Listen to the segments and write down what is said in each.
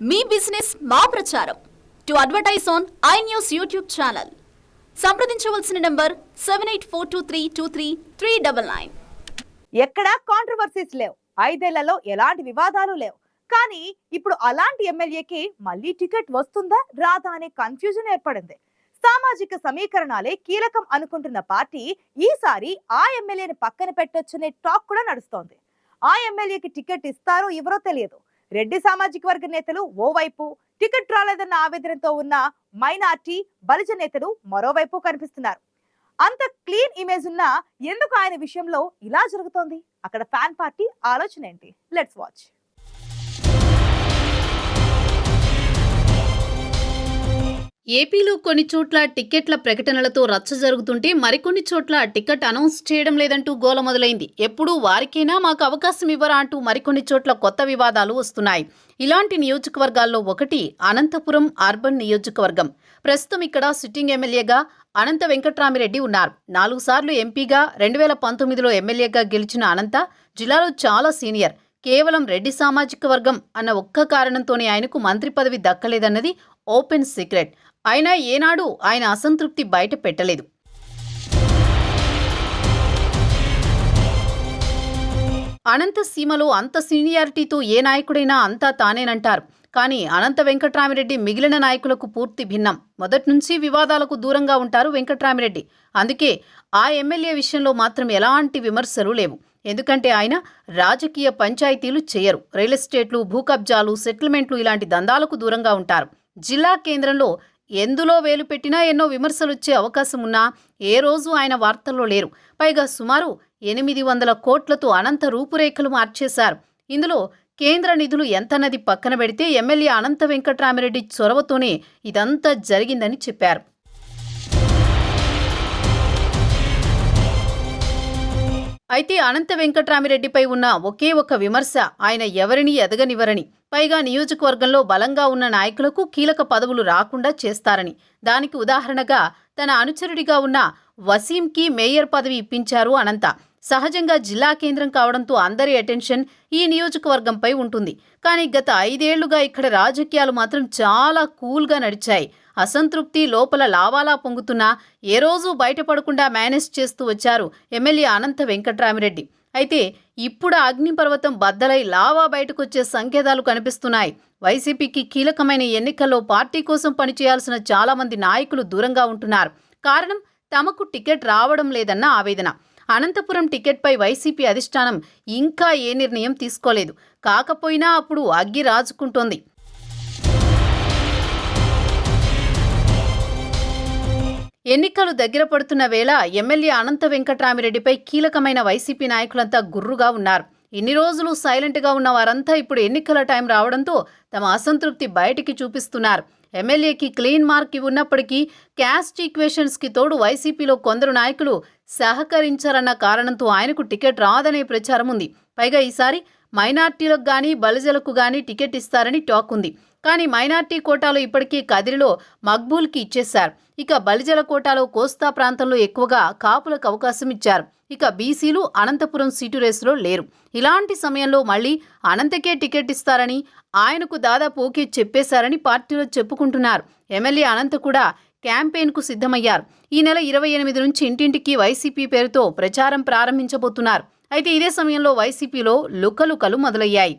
మీ business మా ప్రచారం. To advertise on I news YouTube channel. సంప్రదించవలసిన number seven eight four two three two three three double nine ఎక్కడా controversies లేవు. ఐదేళ్ళలో ఎలాంటి వివాదాలు లేవు. కానీ ఇప్పుడు అలాంటి ఎమ్మెల్యేకి మళ్ళీ టికెట్ వస్తుందా రాదా అనే కన్ఫ్యూజన్ ఏర్పడింది. సామాజిక సమీకరణాలే కీలకం అనుకుంటున్న పార్టీ ఈసారి ఆ ఎమ్మెల్యేని పక్కన పెట్టొచ్చనే టాక్ కూడా నడుస్తోంది. ఆ ఎమ్మెల్యేకి టికెట్ ఇస్తారో ఎవరో తెలియదు. రెడ్డి సామాజిక వర్గ నేతలు ఓవైపు టికెట్ రాలేదన్న ఆవేదనతో ఉన్న మైనార్టీ బలిజ నేతలు మరోవైపు కనిపిస్తున్నారు. అంత క్లీన్ ఇమేజ్ ఉన్నా ఎందుకు ఆయన విషయంలో ఇలా జరుగుతోంది? అక్కడ ఫ్యాన్ పార్టీ ఆలోచన ఏంటి? Let's watch. ఏపీలో కొన్ని చోట్ల టిక్కెట్ల ప్రకటనలతో రచ్చ జరుగుతుంటే మరికొన్ని చోట్ల టికెట్ అనౌన్స్ చేయడం లేదంటూ గోల మొదలైంది. ఎప్పుడూ వారికైనా మాకు అవకాశం ఇవ్వరా అంటూ మరికొన్ని చోట్ల కొత్త వివాదాలు వస్తున్నాయి. ఇలాంటి నియోజకవర్గాల్లో ఒకటి అనంతపురం అర్బన్ నియోజకవర్గం. ప్రస్తుతం ఇక్కడ సిట్టింగ్ ఎమ్మెల్యేగా అనంత వెంకట్రామిరెడ్డి ఉన్నారు. నాలుగు సార్లు ఎంపీగా రెండు వేల పంతొమ్మిదిలో ఎమ్మెల్యేగా గెలిచిన అనంత జిల్లాలో చాలా సీనియర్. కేవలం రెడ్డి సామాజిక వర్గం అన్న ఒక్క కారణంతోనే ఆయనకు మంత్రి పదవి దక్కలేదన్నది ఓపెన్ సీక్రెట్. అయినా ఏనాడు ఆయన అసంతృప్తి బయట పెట్టలేదు. అనంత సీమలో అంత సీనియారిటీతో ఏ నాయకుడైనా అంతా తానేనంటారు. కానీ అనంత వెంకట్రామిరెడ్డి మిగిలిన నాయకులకు పూర్తి భిన్నం. మొదటి నుంచి వివాదాలకు దూరంగా ఉంటారు వెంకట్రామిరెడ్డి. అందుకే ఆ ఎమ్మెల్యే విషయంలో మాత్రం ఎలాంటి విమర్శలు లేవు. ఎందుకంటే ఆయన రాజకీయ పంచాయతీలు చేయరు. రియల్ ఎస్టేట్లు భూ కబ్జాలు సెటిల్మెంట్లు ఇలాంటి దందాలకు దూరంగా ఉంటారు. జిల్లా కేంద్రంలో ఎందులో వేలు పెట్టినా ఎన్నో విమర్శలు వచ్చే అవకాశం ఉన్నా ఏ రోజు ఆయన వార్తల్లో లేరు. పైగా సుమారు ఎనిమిది వందల కోట్లతో అనంత రూపురేఖలు మార్చేశారు. ఇందులో కేంద్ర నిధులు ఎంతన్నది పక్కన పెడితే ఎమ్మెల్యే అనంత వెంకట్రామిరెడ్డి చొరవతోనే ఇదంతా జరిగిందని చెప్పారు. అయితే అనంత వెంకట్రామిరెడ్డిపై ఉన్న ఒకే ఒక విమర్శ ఆయన ఎవరిని ఎదగనివ్వరని. పైగా నియోజకవర్గంలో బలంగా ఉన్న నాయకులకు కీలక పదవులు రాకుండా చేస్తారని. దానికి ఉదాహరణగా తన అనుచరుడిగా ఉన్న వసీంకి మేయర్ పదవి ఇప్పించారు అనంత. సహజంగా జిల్లా కేంద్రం కావడంతో అందరి అటెన్షన్ ఈ నియోజకవర్గంపై ఉంటుంది. కానీ గత ఐదేళ్ళుగా ఇక్కడ రాజకీయాలు మాత్రం చాలా కూల్గా నడిచాయి. అసంతృప్తి లోపల లావాలా పొంగుతున్నా ఏ రోజు బయటపడకుండా మేనేజ్ చేస్తూ వచ్చారు ఎమ్మెల్యే అనంత వెంకట్రామిరెడ్డి. అయితే ఇప్పుడు అగ్నిపర్వతం బద్దలై లావా బయటకొచ్చే సంకేతాలు కనిపిస్తున్నాయి. వైసీపీకి కీలకమైన ఎన్నికల్లో పార్టీ కోసం పనిచేయాల్సిన చాలామంది నాయకులు దూరంగా ఉంటున్నారు. కారణం తమకు టికెట్ రావడం లేదన్న ఆవేదన. అనంతపురం టికెట్పై వైసీపీ అధిష్టానం ఇంకా ఏ నిర్ణయం తీసుకోలేదు. కాకపోయినా అప్పుడు అగ్గి రాజుకుంటోంది. ఎన్నికలు దగ్గర పడుతున్న వేళ ఎమ్మెల్యే అనంత వెంకట్రామిరెడ్డిపై కీలకమైన వైసీపీ నాయకులంతా గుర్రుగా ఉన్నారు. ఇన్ని రోజులు సైలెంట్గా ఉన్న వారంతా ఇప్పుడు ఎన్నికల టైం రావడంతో తమ అసంతృప్తి బయటికి చూపిస్తున్నారు. ఎమ్మెల్యేకి క్లీన్ మార్క్ ఉన్నప్పటికీ క్యాస్ట్ ఈక్వేషన్స్కి తోడు వైసీపీలో కొందరు నాయకులు సహకరించారన్న కారణంతో ఆయనకు టికెట్ రాదనే ప్రచారం ఉంది. పైగా ఈసారి మైనార్టీలకు కానీ బలిజలకు కానీ టికెట్ ఇస్తారని టాక్ ఉంది. కానీ మైనార్టీ కోటాలో ఇప్పటికీ కదిరిలో మక్బూల్కి ఇచ్చేశారు. ఇక బలిజల కోటాలో కోస్తా ప్రాంతంలో ఎక్కువగా కాపులకు అవకాశం ఇచ్చారు. ఇక బీసీలు అనంతపురం సీటు రేసులో లేరు. ఇలాంటి సమయంలో మళ్ళీ అనంతకే టికెట్ ఇస్తారని ఆయనకు దాదాపు ఓకే చెప్పేశారని పార్టీలో చెప్పుకుంటున్నారు. ఎమ్మెల్యే అనంత కూడా క్యాంపెయిన్కు సిద్ధమయ్యారు. ఈ నెల ఇరవై ఎనిమిది నుంచి ఇంటింటికి వైసీపీ పేరుతో ప్రచారం ప్రారంభించబోతున్నారు. అయితే ఇదే సమయంలో వైసీపీలో లుకలుకలు మొదలయ్యాయి.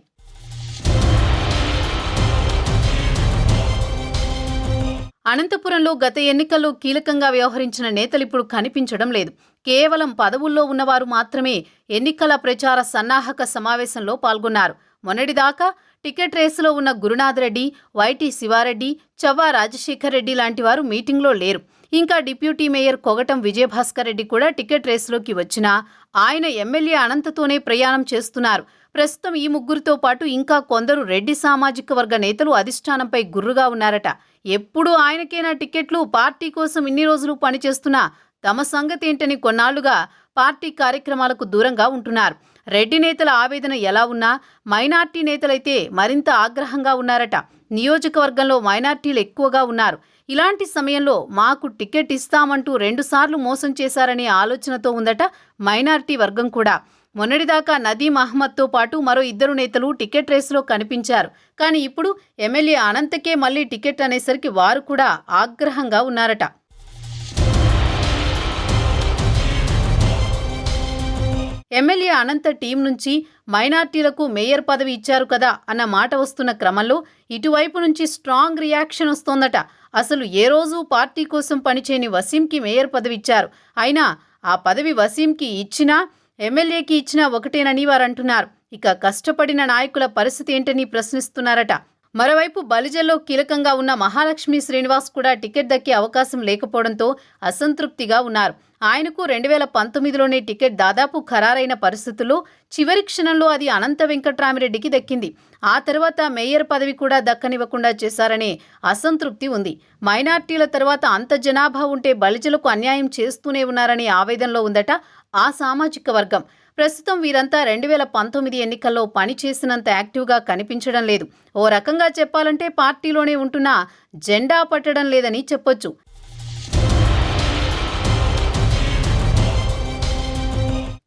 అనంతపురంలో గత ఎన్నికల్లో కీలకంగా వ్యవహరించిన నేతలు ఇప్పుడు కనిపించడం లేదు. కేవలం పదవుల్లో ఉన్నవారు మాత్రమే ఎన్నికల ప్రచార సన్నాహక సమావేశంలో పాల్గొన్నారు. మొన్నటిదాకా టికెట్ రేసులో ఉన్న గురునాథ్ రెడ్డి వైటి శివారెడ్డి చవ్వా రాజశేఖర్ రెడ్డి లాంటి వారు మీటింగ్లో లేరు. ఇంకా డిప్యూటీ మేయర్ కొగటం విజయభాస్కర్ రెడ్డి కూడా టికెట్ రేసులోకి వచ్చినా ఆయన ఎమ్మెల్యే అనంతతోనే ప్రయాణం చేస్తున్నారు. ప్రస్తుతం ఈ ముగ్గురితో పాటు ఇంకా కొందరు రెడ్డి సామాజిక వర్గ నేతలు అధిష్టానంపై గుర్రుగా ఉన్నారట. ఎప్పుడు ఆయనకేనా టికెట్లు పార్టీ కోసం ఇన్ని రోజులు పనిచేస్తున్నా తమ సంగతి ఏంటని కొన్నాళ్ళుగా పార్టీ కార్యక్రమాలకు దూరంగా ఉంటున్నారు. రెడ్డి నేతల ఆవేదన ఎలా ఉన్నా మైనార్టీ నేతలైతే మరింత ఆగ్రహంగా ఉన్నారట. నియోజకవర్గంలో మైనార్టీలు ఎక్కువగా ఉన్నారు. ఇలాంటి సమయంలో మాకు టికెట్ ఇస్తామంటూ రెండుసార్లు మోసం చేశారనే ఆలోచనతో ఉందట మైనార్టీ వర్గం కూడా. మొన్నటిదాకా నదీం అహ్మద్తో పాటు మరో ఇద్దరు నేతలు టికెట్ రేసులో కనిపించారు. కానీ ఇప్పుడు ఎమ్మెల్యే అనంతకే మళ్ళీ టికెట్ అనేసరికి వారు కూడా ఆగ్రహంగా ఉన్నారట. ఎమ్మెల్యే అనంత టీం నుంచి మైనార్టీలకు మేయర్ పదవి ఇచ్చారు కదా అన్న మాట వస్తున్న క్రమంలో ఇటువైపు నుంచి స్ట్రాంగ్ రియాక్షన్ వస్తోందట. అసలు ఏ రోజు పార్టీ కోసం పనిచేయని వసీంకి మేయర్ పదవి ఇచ్చారు. అయినా ఆ పదవి వసీంకి ఇచ్చినా ఎమ్మెల్యేకి ఇచ్చినా ఒకటేనని వారంటున్నారు. ఇక కష్టపడిన నాయకుల పరిస్థితి ఏంటని ప్రశ్నిస్తున్నారట. మరోవైపు బలిజల్లో కీలకంగా ఉన్న మహాలక్ష్మి శ్రీనివాస్ కూడా టికెట్ దక్కే అవకాశం లేకపోవడంతో అసంతృప్తిగా ఉన్నారు. ఆయనకు రెండు వేల పంతొమ్మిదిలోనే టికెట్ దాదాపు ఖరారైన పరిస్థితుల్లో చివరి క్షణంలో అది అనంత వెంకట్రామిరెడ్డికి దక్కింది. ఆ తర్వాత మేయర్ పదవి కూడా దక్కనివ్వకుండా చేశారనే అసంతృప్తి ఉంది. మైనార్టీల తర్వాత అంత జనాభా ఉంటే బలిజలకు అన్యాయం చేస్తూనే ఉన్నారనే ఆవేదనలో ఉందట ఆ సామాజిక వర్గం. ప్రస్తుతం వీరంతా రెండు వేల పంతొమ్మిది ఎన్నికల్లో పనిచేసినంత యాక్టివ్గా కనిపించడం లేదు. ఓ రకంగా చెప్పాలంటే పార్టీలోనే ఉంటున్నా జెండా పట్టడం లేదని చెప్పొచ్చు.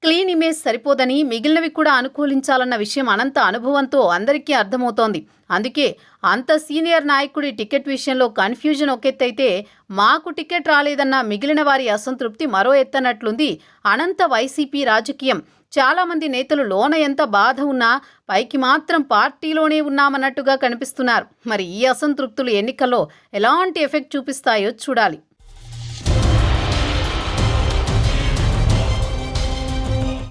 క్లీన్ ఇమేజ్ సరిపోదని మిగిలినవి కూడా అనుకూలించాలన్న విషయం అనంత అనుభవంతో అందరికీ అర్థమవుతోంది. అందుకే అంత సీనియర్ నాయకుడి టికెట్ విషయంలో కన్ఫ్యూజన్ ఒకెత్తైతే మాకు టికెట్ రాలేదన్న మిగిలిన వారి అసంతృప్తి మరో ఎత్తనట్లుంది అనంత వైసీపీ రాజకీయం. చాలామంది నేతలు లోన ఎంత బాధ ఉన్నా పైకి మాత్రం పార్టీలోనే ఉన్నామన్నట్టుగా కనిపిస్తున్నారు. మరి ఈ అసంతృప్తులు ఎన్నికల్లో ఎలాంటి ఎఫెక్ట్ చూపిస్తాయో చూడాలి.